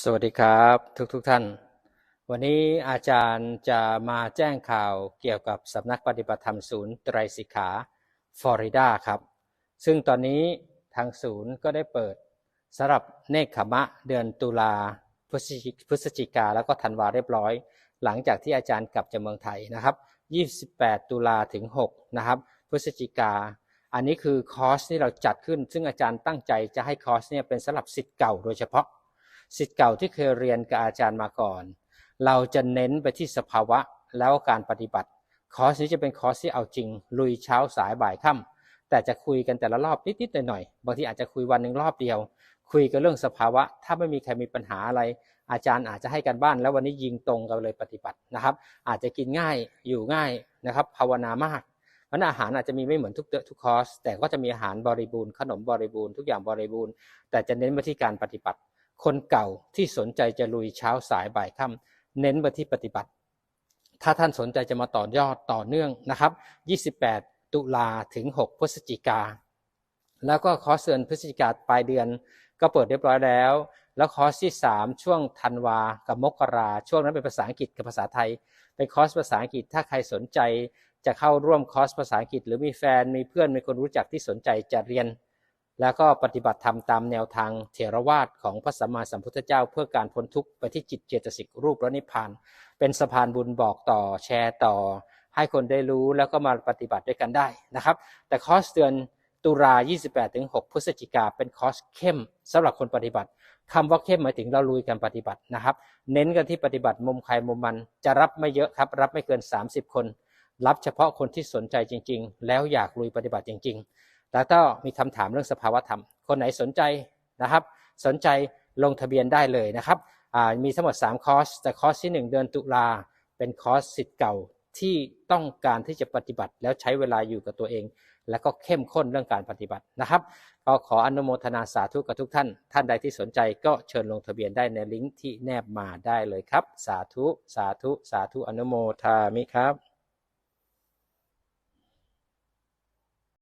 สวัสดีครับทุกทุกท่าน วันนี้อาจารย์จะมาแจ้งข่าวเกี่ยวกับสำนักปฏิบัติธรรมศูนย์ไตรสิกขาฟลอริดาครับ ซึ่งตอนนี้ทางศูนย์ก็ได้เปิดสำหรับเนคขมะเดือนตุลาพฤศจิพฤศจิกาแล้วก็ธันวาเรียบร้อย หลังจากที่อาจารย์กลับจากเมืองไทยนะครับ 28 ตุลาถึง 6 นะครับ พฤศจิกา อันนี้คือคอร์สที่เราจัดขึ้น ซึ่งอาจารย์ตั้งใจจะให้คอร์สเนี่ยเป็นสำหรับสิทธิ์เก่าโดยเฉพาะ สิทธิ์เก่าที่เคยเรียนกับอาจารย์มาก่อน เราจะเน้นไปที่สภาวะแล้วการปฏิบัติ คอร์สนี้จะเป็นคอร์สที่เอาจริง ลุยเช้าสายบ่ายค่ำแต่จะคุยกันแต่ละรอบนิดๆหน่อยๆบางทีอาจจะคุยวันหนึ่งรอบเดียว คุยกันเรื่องสภาวะ ถ้าไม่มีใครมีปัญหาอะไร อาจารย์อาจจะให้กันบ้าน แล้ววันนี้ยิงตรงกันเลยปฏิบัตินะครับ อาจจะกินง่ายอยู่ง่ายนะครับ ภาวนามากเพราะอาหารอาจจะมีไม่เหมือนทุกเดทุกคอร์สแต่ก็จะมีอาหารบริบูรณ์ขนมบริบูรณ์ทุกอย่างบริบูรณ์แต่จะเน้นไปที่การปฏิบัติ คนเก่าที่สนใจจะลุยเช้าสายบ่ายค่ำเน้นไปที่ปฏิบัติ ถ้าท่านสนใจจะมาต่อยอดต่อเนื่องนะครับ 28 ตุลาถึง 6 พฤศจิกา แล้วก็คอร์สเดือนพฤศจิกาปลายเดือน ก็เปิดเรียบร้อยแล้ว แล้วคอร์สที่ 3 ช่วงธันวากับมกราช่วงนั้นเป็นภาษาอังกฤษกับภาษาไทย เป็นคอร์สภาษาอังกฤษถ้าใครสนใจจะเข้าร่วมคอร์สภาษาอังกฤษ หรือมีแฟนมีเพื่อนมีคนรู้จักที่สนใจจะเรียน แล้วก็ปฏิบัติธรรมตามแนวทางเถรวาทของพระสัมมาสัมพุทธเจ้า เพื่อการพ้นทุกข์ไปที่จิตเจตสิกรูปและนิพพาน เป็นสะพานบุญบอกต่อแชร์ต่อ ให้คนได้รู้แล้วก็มาปฏิบัติด้วยกันได้นะครับ แต่คอร์สเดือนตุลา 28-6 พฤศจิกาเป็นคอร์สเข้มสำหรับคนปฏิบัติคำว่าเข้มหมายถึงเราลุยกันปฏิบัตินะครับ เน้นกันที่ปฏิบัติมุมใครมุมมันจะรับไม่เยอะครับ รับไม่เกิน 30 คน รับเฉพาะคนที่สนใจจริง ๆ แล้วอยากลุยปฏิบัติจริง ๆ แล้วก็มีคำถามเรื่องสภาวธรรม คนไหนสนใจนะครับ สนใจลงทะเบียนได้เลยนะครับมีทั้งหมด 3 คอร์ส แต่คอร์สที่ 1 เดือนตุลาเป็นคอร์สสิทธิ์เก่าที่ต้องการที่จะปฏิบัติ แล้วใช้เวลาอยู่กับตัวเอง แล้วก็เข้มข้นเรื่องการปฏิบัตินะครับก็ขออนุโมทนาสาธุกับทุกท่าน ท่านใดที่สนใจก็เชิญลงทะเบียนได้ในลิงก์ที่แนบมาได้เลยครับ สาธุ สาธุ สาธุอนุโมทามิครับ